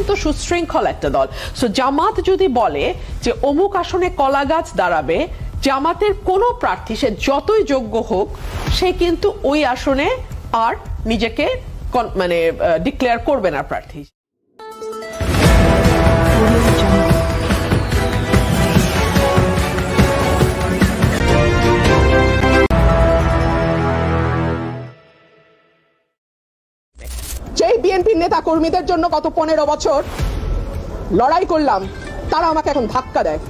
অত্যন্ত সুশৃঙ্খল একটা দল। সো জামাত যদি বলে যে অমুক আসনে কলা গাছ দাঁড়াবে, জামাতের কোন প্রার্থী সে যতই যোগ্য হোক, সে কিন্তু ওই আসনে আর নিজেকে মানে ডিক্লেয়ার করবে না প্রার্থী। বিএনপির নেতা কর্মীদের জন্য গত পনেরো বছর লড়াই করলাম তারা আমাকে এখন ধাক্কা দেয়।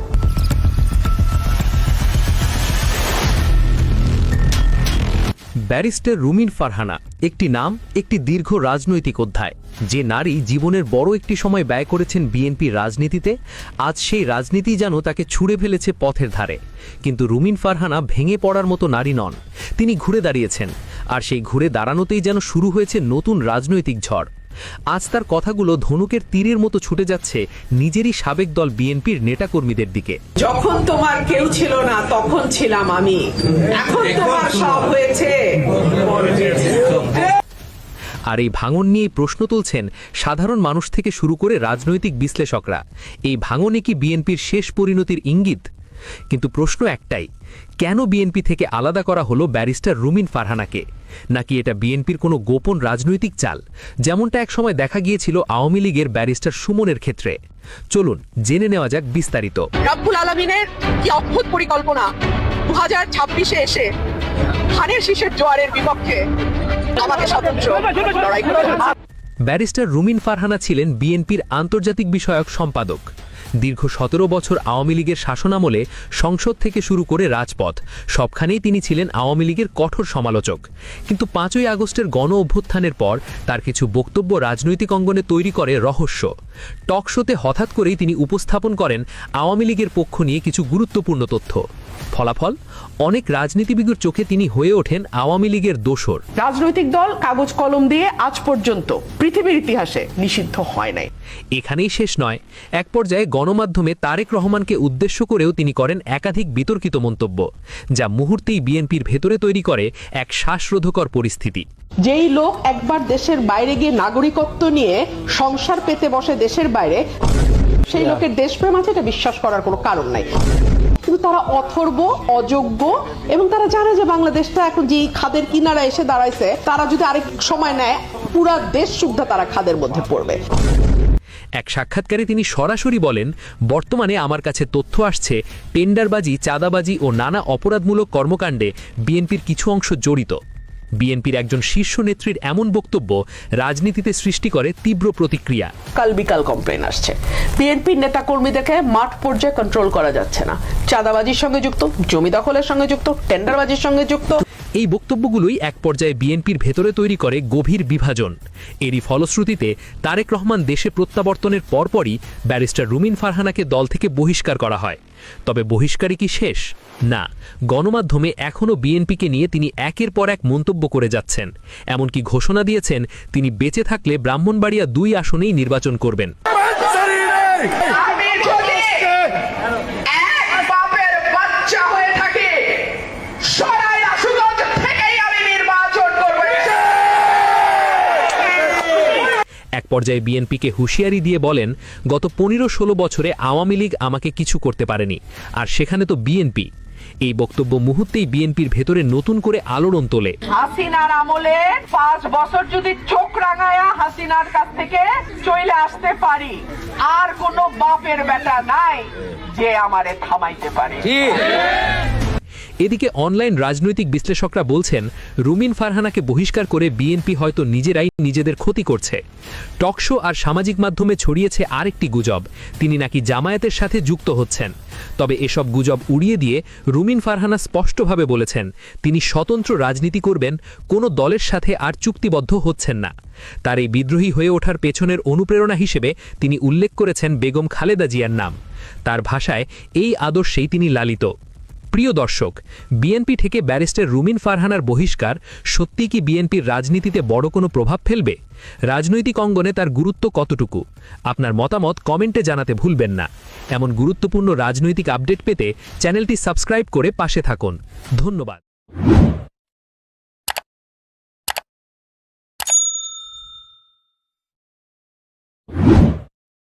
ব্যারিস্টার রুমিন ফারহানা, একটি নাম, একটি দীর্ঘ রাজনৈতিক অধ্যায়। যে নারী জীবনের বড় একটি সময় ব্যয় করেছেন বিএনপির রাজনীতিতে, আজ সেই রাজনীতি যেন তাকে ছুঁড়ে ফেলেছে পথের ধারে। কিন্তু রুমিন ফারহানা ভেঙে পড়ার মতো নারী নন। তিনি ঘুরে দাঁড়িয়েছেন, আর সেই ঘুরে দাঁড়ানোতেই যেন শুরু হয়েছে নতুন রাজনৈতিক ঝড়। আজ তার কথাগুলো ধনুকের তীরের মতো ছুটে যাচ্ছে নিজেরই সাবেক দল বিএনপির নেতাকর্মীদের দিকে। যখন তোমার কেউ ছিল না তখন ছিলাম আমি। এখন তোমার সব হয়েছে। আর এই ভাঙন নিয়ে প্রশ্ন তুলছেন সাধারণ মানুষ থেকে শুরু করে রাজনৈতিক বিশ্লেষকরা। এই ভাঙনে কি বিএনপির শেষ পরিণতির ইঙ্গিত? কিন্তু প্রশ্ন একটাই কেন বিএনপি থেকে আলাদা করা হলো ব্যারিস্টার রুমিন ফারহানাকে? নাকি এটা বিএনপির কোনো গোপন রাজনৈতিক চাল? যেমনটা একসময় দেখা গিয়েছিল আওয়ামী লীগের ব্যারিস্টার সুমনের ক্ষেত্রে। চলুন জেনে নেওয়া যাক বিস্তারিত। রাব্বুল আলমিনের কি অদ্ভুত পরিকল্পনা দু হাজার ছাব্বিশে এসে ধানের শীষের জোয়ারের বিপক্ষে? আমাকে স্বতন্ত্র। লড়াই ব্যারিস্টার রুমিন ফারহানা ছিলেন বিএনপির আন্তর্জাতিক বিষয়ক সম্পাদক। দীর্ঘ সতেরো বছর আওয়ামী লীগের শাসনামলে সংসদ থেকে শুরু করে রাজপথ, সবখানেই তিনি ছিলেন আওয়ামী লীগের কঠোর সমালোচক। কিন্তু পাঁচই আগস্টের গণ অভ্যুত্থানের পর তার কিছু বক্তব্য রাজনৈতিক অঙ্গনে তৈরি করে রহস্য। টকশোতে হঠাৎ করেই তিনি উপস্থাপন করেন আওয়ামী লীগের পক্ষ নিয়ে কিছু গুরুত্বপূর্ণ তথ্য। ফলাফল অনেক রাজনীতিবিদের চোখে তিনি হয়ে ওঠেন আওয়ামী লীগের দোসর। রাজনৈতিক দল কাগজ কলম দিয়ে আজ পর্যন্ত পৃথিবীর ইতিহাসে নিষিদ্ধ হয় নাই। এখানেই শেষ নয়। এক পর্যায়ে গণমাধ্যমে তারেক রহমানকে উদ্দেশ্য করেও তিনি করেন একাধিক বিতর্কিত মন্তব্য যা মুহূর্তেই বিএনপির ভেতরে তৈরি করে এক শ্বাসরোধকর পরিস্থিতি। যেই লোক একবার দেশের বাইরে গিয়ে নাগরিকত্ব নিয়ে সংসার পেতে বসে দেশের বাইরে সেই লোকের দেশপ্রেম আছে এটা বিশ্বাস করার কোনো কারণ নাই। তারা অথর্ব, অযোগ্য এবং তারা জানে যে বাংলাদেশটা এখন যে খাদের কিনারা এসে দাঁড়াইছে, তারা যদি আরেক সময় নেয়, পুরা দেশ সুদ্ধা তারা খাদের মধ্যে পড়বে। এক সাক্ষাৎকারে তিনি সরাসরি বলেন, বর্তমানে আমার কাছে তথ্য আসছে, টেন্ডারবাজি, চাঁদাবাজি ও নানা অপরাধমূলক কর্মকাণ্ডে বিএনপির কিছু অংশ জড়িত। বিএনপির একজন শীর্ষ নেত্রীর এমন বক্তব্য রাজনীতিতে সৃষ্টি করে তীব্র প্রতিক্রিয়া। কাল বিকাল কমপ্লেন আসছে। বিএনপির নেতা কর্মীদেরকে মাঠ পর্যায়ে কন্ট্রোল করা যাচ্ছে না। চাঁদাবাজির সঙ্গে যুক্ত, জমি দখলের সঙ্গে যুক্ত টেন্ডারবাজির সঙ্গে যুক্ত। এই বক্তব্যগুলোই এক পর্যায়ে বিএনপির ভেতরে তৈরি করে গভীর বিভাজন। এরই ফলশ্রুতিতে তারেক রহমান দেশে প্রত্যাবর্তনের পরপরই ব্যারিস্টার রুমিন ফারহানাকে দল থেকে বহিষ্কার করা হয়। তবে বহিষ্কারই কি শেষ? না, গণমাধ্যমে এখনও বিএনপিকে নিয়ে তিনি একের পর এক মন্তব্য করে যাচ্ছেন। এমনকি ঘোষণা দিয়েছেন তিনি বেঁচে থাকলে ব্রাহ্মণবাড়িয়া দুই আসনেই নির্বাচন করবেন আমি যদি এক বাপের বাচ্চা হয়ে থাকি সরাই আশুগঞ্জ থেকেই আমি নির্বাচন করব এক পর্যায়ে বিএনপিকে হুঁশিয়ারি দিয়ে বলেন গত পনেরো ষোলো বছরে আওয়ামী লীগ আমাকে কিছু করতে পারেনি। আর সেখানে তো বিএনপি। এই বক্তব্য মুহূর্তেই বিএনপির ভেতরে নতুন করে আলোড়ন তোলে। হাসিনার আমলে পাঁচ বছর যদি চোখ রাঙায়া হাসিনার কাছ থেকে চলে আসতে পারি আর কোনো বাপের বেটা নাই যে আমারে থামাইতে পারে। এদিকে অনলাইন রাজনৈতিক বিশ্লেষকরা বলছেন, রুমিন ফারহানাকে বহিষ্কার করে বিএনপি হয়তো নিজেরাই নিজেদের ক্ষতি করছে। টকশো আর সামাজিক মাধ্যমে ছড়িয়েছে আরেকটি গুজব, তিনি নাকি জামায়াতের সাথে যুক্ত হচ্ছেন। তবে এসব গুজব উড়িয়ে দিয়ে রুমিন ফারহানা স্পষ্টভাবে বলেছেন, তিনি স্বতন্ত্র রাজনীতি করবেন, কোনো দলের সাথে আর চুক্তিবদ্ধ হচ্ছেন না। তার এই বিদ্রোহী হয়ে ওঠার পেছনের অনুপ্রেরণা হিসেবে তিনি উল্লেখ করেছেন বেগম খালেদা জিয়ার নাম। তার ভাষায় এই আদর্শেই তিনি লালিত। প্রিয় দর্শক বিএনপি থেকে ব্যারিস্টার রুমিন ফারহানার বহিষ্কার সত্যি কি বিএনপির রাজনীতিতে বড় কোনো প্রভাব ফেলবে? রাজনৈতিক অঙ্গনে তার গুরুত্ব কতটুকু? আপনার মতামত কমেন্টে জানাতে ভুলবেন না। এমন গুরুত্বপূর্ণ রাজনৈতিক আপডেট পেতে চ্যানেলটি সাবস্ক্রাইব করে পাশে থাকুন। ধন্যবাদ।